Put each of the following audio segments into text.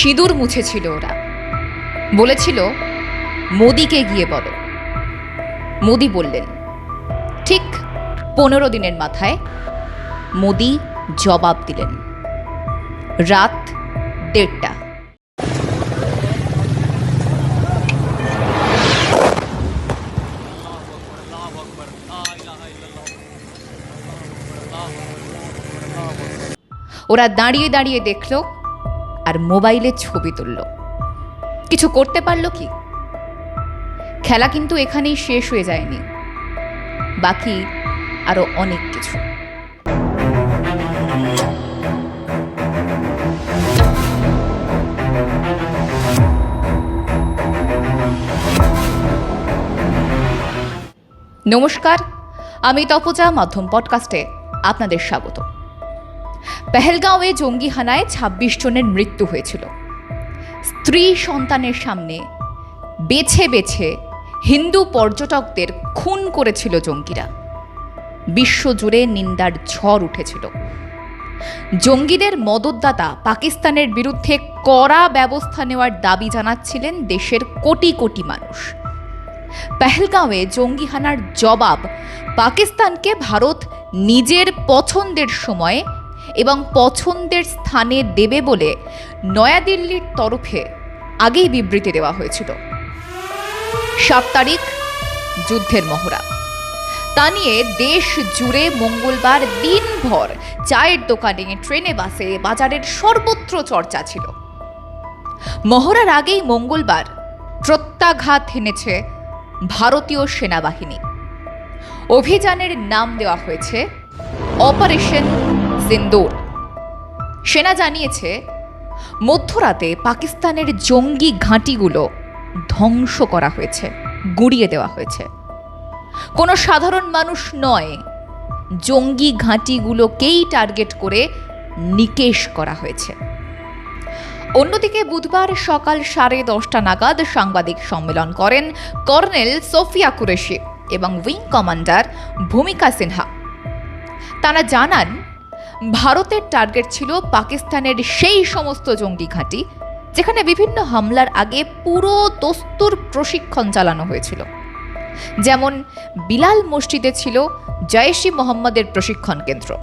সিঁদুর মুছেছিল ওরা। বলেছিল, মোদিকে গিয়ে বলো। মোদি বললেন, ঠিক পনেরো দিনের মাথায় মোদি জবাব দিলেন। রাত দেড়টা। ওরা দাঁড়িয়ে দাঁড়িয়ে দেখল আর মোবাইলে ছবি তুলল। কিছু করতে পারল কি? খেলা কিন্তু এখানেই শেষ হয়ে যায়নি। বাকি আরও অনেক কিছু। নমস্কার, আমি তপজা মাধ্যম পডকাস্টে আপনাদের স্বাগত। পেহেলগাঁওয়ে জঙ্গি হানায় ছাব্বিশ জনের মৃত্যু হয়েছিল। স্ত্রী সন্তানের সামনে বেছে বেছে হিন্দু পর্যটকদের খুন করেছিল জঙ্গিরা। বিশ্বজুড়ে নিন্দার ঝড় উঠেছিল। জঙ্গিদের মদতদাতা পাকিস্তানের বিরুদ্ধে কড়া ব্যবস্থা নেওয়ার দাবি জানাচ্ছিলেন দেশের কোটি কোটি মানুষ। পেহেলগাঁওয়ে জঙ্গি হানার জবাব পাকিস্তানকে ভারত নিজের পছন্দের সময়ে এবং পছন্দের স্থানে দেবে বলে নয়াদিল্লির তরফে আগেই বিবৃতি দেওয়া হয়েছিল। সাত তারিখ, যুদ্ধের মহড়া। তা নিয়ে দেশ জুড়ে মঙ্গলবার দিনভর চায়ের দোকানে, ট্রেনে, বাসে, বাজারের সর্বত্র চর্চা ছিল। মহড়ার আগেই মঙ্গলবার প্রত্যাঘাত হেনেছে ভারতীয় সেনাবাহিনী। অভিযানের নাম দেওয়া হয়েছে অপারেশন সিন্দুর। সেনা জানিয়েছে, মধ্যরাতে পাকিস্তানের জঙ্গি ঘাঁটিগুলো ধ্বংস করা হয়েছে, গুড়িয়ে দেওয়া হয়েছে। কোনো সাধারণ মানুষ নয়, জঙ্গি ঘাঁটিগুলোকেই টার্গেট করে নিকেশ করা হয়েছে। অন্যদিকে বুধবার সকাল সাড়ে দশটা নাগাদ সাংবাদিক সম্মেলন করেন কর্নেল সোফিয়া কুরেশি এবং উইং কমান্ডার ভূমিকা সিনহা। তারা জানান ভারতের টার্গেট ছিল পাকিস্তানের সেই সমস্ত জঙ্গি ঘাঁটি, যেখানে বিভিন্ন হামলার আগে পুরো দস্তুর প্রশিক্ষণ চালানো হয়েছিল। যেমন বিলাল মসজিদে ছিল জয়েশি মোহাম্মদের প্রশিক্ষণ কেন্দ্র।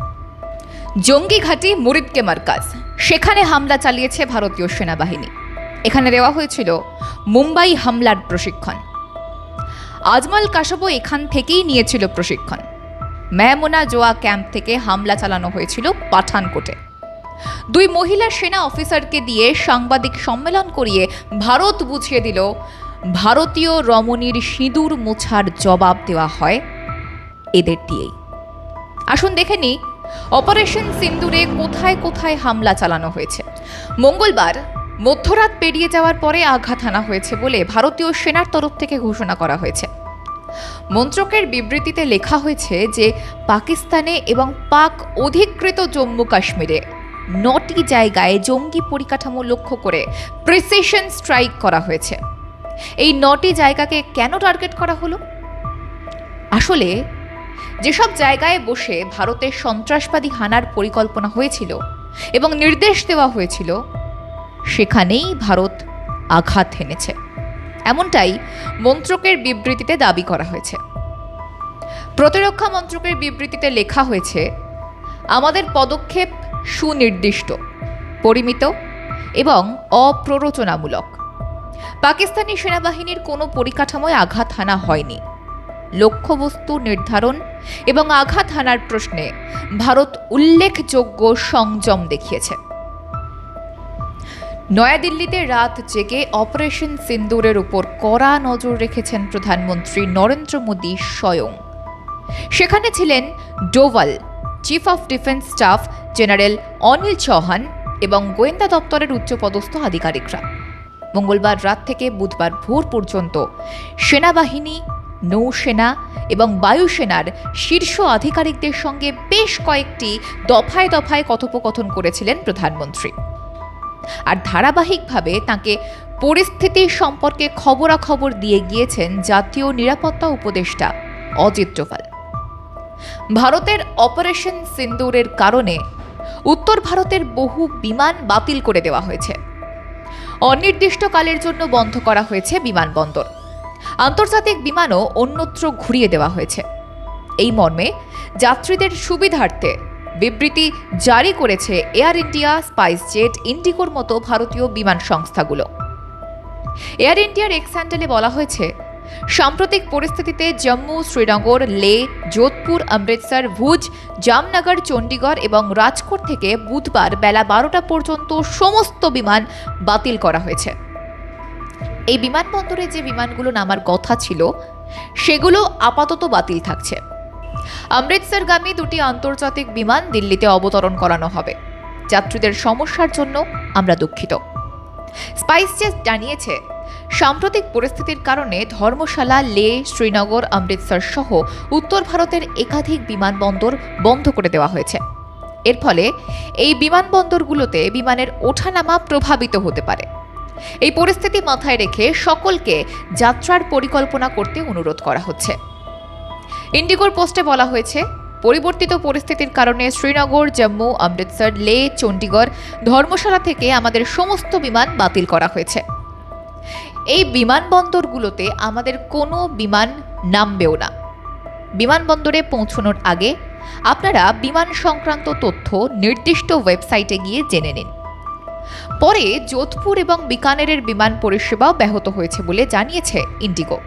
জঙ্গি ঘাঁটি মুরিদকে মার্কাজ, সেখানে হামলা চালিয়েছে ভারতীয় সেনাবাহিনী। এখানে দেওয়া হয়েছিল মুম্বাই হামলার প্রশিক্ষণ। আজমল কাসাবো এখান থেকেই নিয়েছিল প্রশিক্ষণ। ম্যামোনা জোয়া ক্যাম্প থেকে হামলা চালানো হয়েছিল পাঠানকোটে। দুই মহিলা সেনা অফিসারকে দিয়ে সাংবাদিক সম্মেলন করিয়ে ভারত বুঝিয়ে দিল, ভারতীয় রমণীর সিঁদুর মোছার জবাব দেওয়া হয় এদের দিয়েই। আসুন দেখে নিই, অপারেশন সিন্দুরে কোথায় কোথায় হামলা চালানো হয়েছে। মঙ্গলবার মধ্যরাত পেরিয়ে যাওয়ার পরে আঘাত হানা হয়েছে বলে ভারতীয় সেনার তরফ থেকে ঘোষণা করা হয়েছে। মন্ত্রকের বিবৃতিতে লেখা হয়েছে যে পাকিস্তানে এবং পাক অধিকৃত জম্মু কাশ্মীরে নটি জায়গায় জঙ্গি পরিকাঠামো লক্ষ্য করে প্রিসিশন স্ট্রাইক করা হয়েছে। এই নটি জায়গাকে কেন টার্গেট করা হলো? আসলে যেসব জায়গায় বসে ভারতের সন্ত্রাসবাদী হানার পরিকল্পনা হয়েছিল এবং নির্দেশ দেওয়া হয়েছিল, সেখানেই ভারত আঘাত হেনেছে। এমনটাই মন্ত্রকের বিবৃতিতে দাবি করা হয়েছে। প্রতিরক্ষা মন্ত্রকের বিবৃতিতে লেখা হয়েছে, আমাদের পদক্ষেপ সুনির্দিষ্ট, পরিমিত এবং অপ্ররোচনামূলক। পাকিস্তানি সেনাবাহিনীর কোনো পরিকাঠামোয় আঘাত হানা হয়নি। লক্ষ্যবস্তু নির্ধারণ এবং আঘাত হানার প্রশ্নে ভারত উল্লেখযোগ্য সংযম দেখিয়েছে। নয়াদিল্লিতে রাত জেগে অপারেশন সিন্দুরের উপর কড়া নজর রেখেছেন প্রধানমন্ত্রী নরেন্দ্র মোদী স্বয়ং। সেখানে ছিলেন Doval chief of defence staff general Anil Chauhan এবং গোয়েন্দা দপ্তরের উচ্চপদস্থ আধিকারিকরা। মঙ্গলবার রাত থেকে বুধবার ভোর পর্যন্ত সেনাবাহিনী, নৌসেনা এবং বায়ুসেনার শীর্ষ আধিকারিকদের সঙ্গে বেশ কয়েকটি দফায় দফায় কথোপকথন করেছিলেন প্রধানমন্ত্রী। আর ধারাবাহিকভাবে তাকে পরিস্থিতি সম্পর্কে খবরাখবর দিয়ে গিয়েছেন জাতীয় নিরাপত্তা উপদেষ্টা অজিত ডোভাল। ভারতের অপারেশন সিন্দুরের কারণে উত্তর ভারতের বহু বিমান বাতিল করে দেওয়া হয়েছে। অনির্দিষ্টকালের জন্য বন্ধ করা হয়েছে বিমানবন্দর। আন্তর্জাতিক বিমানও অন্যত্র ঘুরিয়ে দেওয়া হয়েছে। এই মর্মে যাত্রীদের সুবিধার্থে বিবৃতি জারি করেছে এয়ার ইন্ডিয়া স্পাইস জেট মতো ভারতীয় বিমান সংস্থাগুলো। এয়ার ইন্ডিয়ার এক্স হ্যান্ডেলে বলা হয়েছে, সাম্প্রতিক পরিস্থিতিতে জম্মু, শ্রীনগর, লে, যোধপুর, অমৃতসর, ভুজ, জামনগর, চণ্ডীগড় এবং রাজকোট থেকে বুধবার বেলা বারোটা পর্যন্ত সমস্ত বিমান বাতিল করা হয়েছে। এই বিমানবন্দরে যে বিমানগুলো নামার কথা ছিল, সেগুলো আপাতত বাতিল থাকছে। অমৃতসরগামী দুটি আন্তর্জাতিক বিমান দিল্লিতে অবতরণ করানো হবে। যাত্রীদের সমস্যার জন্য আমরা দুঃখিত। স্পাইস জেট জানিয়েছে, সাম্প্রতিক পরিস্থিতির কারণে ধর্মশালা, লে, শ্রীনগর, অমৃতসর সহ উত্তর ভারতের একাধিক বিমানবন্দর বন্ধ করে দেওয়া হয়েছে। এর ফলে এই বিমানবন্দরগুলোতে বিমানের ওঠানামা প্রভাবিত হতে পারে। এই পরিস্থিতি মাথায় রেখে সকলকে যাত্রার পরিকল্পনা করতে অনুরোধ করা হচ্ছে। ইন্ডিগোর পোস্টে বলা হয়েছে, পরিবর্তিত পরিস্থিতির কারণে শ্রীনগর, জম্মু, অমৃতসর, লে, চণ্ডীগড় ধর্মশালা থেকে আমাদের সমস্ত বিমান বাতিল করা হয়েছে। এই বিমানবন্দরগুলোতে আমাদের কোনো বিমান নামবেও না। বিমানবন্দরে পৌঁছানোর আগে আপনারা বিমান সংক্রান্ত তথ্য নির্দিষ্ট ওয়েবসাইটে গিয়ে জেনে নিন। পরে যোধপুর এবং বিকানেরের বিমান পরিষেবাও ব্যাহত হয়েছে বলে জানিয়েছে ইন্ডিগো।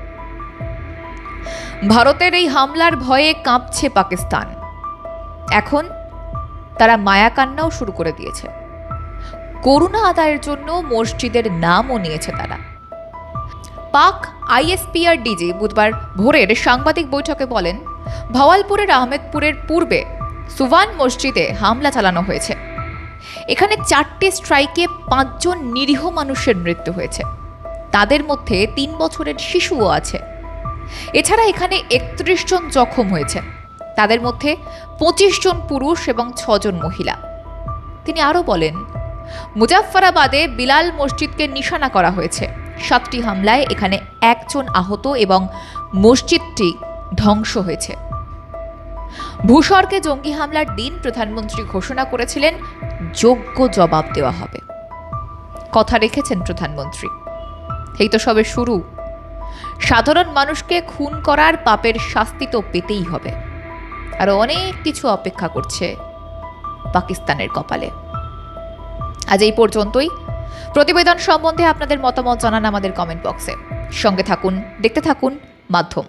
ভারতের এই হামলার ভয়ে কাঁপছে পাকিস্তান। এখন তারা মায়াকান্নাও শুরু করে দিয়েছে। করুণা আদায়ের জন্য মসজিদের নামও নিয়েছে তারা। পাক আইএসপিআর ডিজি বুধবার ভোরের সাংবাদিক বৈঠকে বলেন, ভাওয়ালপুরের আহমেদপুরের পূর্বে সুভান মসজিদে হামলা চালানো হয়েছে। এখানে চারটি স্ট্রাইকে পাঁচজন নিরীহ মানুষের মৃত্যু হয়েছে। তাদের মধ্যে তিন বছরের শিশুও আছে। এছাড়া এখানে একত্রিশ জন জখম হয়েছেন তাদের মধ্যে পঁচিশ জন পুরুষ এবং ছজন মহিলা। তিনি আরও বলেন, মুজাফফরাবাদে বিলাল মসজিদকে নিশানা করা হয়েছে। সাতটি হামলায় এখানে একজন আহত এবং মসজিদটি ধ্বংস হয়েছে। ভূস্বর্গে জঙ্গি হামলার দিন প্রধানমন্ত্রী ঘোষণা করেছিলেন, যোগ্য জবাব দেওয়া হবে। কথা রেখেছেন প্রধানমন্ত্রী। এই তো সবে শুরু। সাধারণ মানুষকে খুন করার পাপের শাস্তি তো পেতেই হবে। আরও অনেক কিছু অপেক্ষা করছে পাকিস্তানের কপালে। আজ এই পর্যন্তই। প্রতিবেদন সম্বন্ধে আপনাদের মতামত জানান আমাদের কমেন্ট বক্সে। সঙ্গে থাকুন, দেখতে থাকুন মাধ্যম।